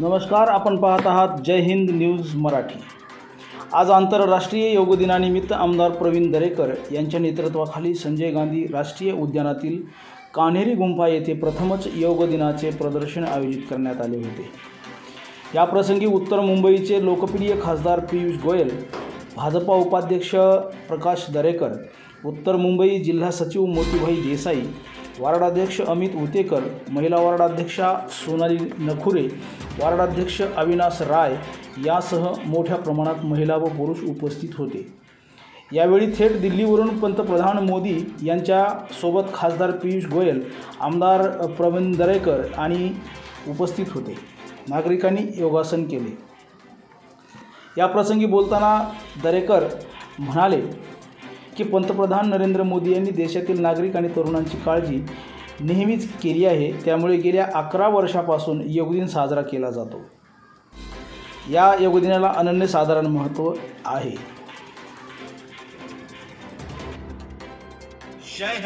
नमस्कार आपण पाहत आहात जय हिंद न्यूज मराठी. आज आंतरराष्ट्रीय योग दिनानिमित्त आमदार प्रवीण दरेकर यांच्या नेतृत्वाखाली संजय गांधी राष्ट्रीय उद्यानातील कान्हेरी गुंफा येथे प्रथमच योग दिनाचे प्रदर्शन आयोजित करण्यात आले होते. याप्रसंगी उत्तर मुंबईचे लोकप्रिय खासदार पियुष गोयल भाजपा उपाध्यक्ष प्रकाश दरेकर उत्तर मुंबई जिल्हा सचिव मोतीभाई देसाई वार्डाध्यक्ष अमित उतेकर महिला वार्डाध्यक्षा सोनाली नखुरे वार्डाध्यक्ष अविनाश राय यासह मोठ्या प्रमाणात महिला व पुरुष उपस्थित होते. यावेळी थेट दिल्लीवरून पंतप्रधान मोदी यांच्यासोबत खासदार पियुष गोयल आमदार प्रवीण दरेकर आणि उपस्थित होते. नागरिकांनी योगासन केले. याप्रसंगी बोलताना दरेकर म्हणाले की पंतप्रधान नरेंद्र मोदी यांनी देशातील नागरिक आणि तरुणांची काळजी नेहमीच केली आहे त्यामुळे गेल्या अकरा वर्षापासून योगदिन साजरा केला जातो या योगदिनाला अनन्यसाधारण महत्त्व आहे शहर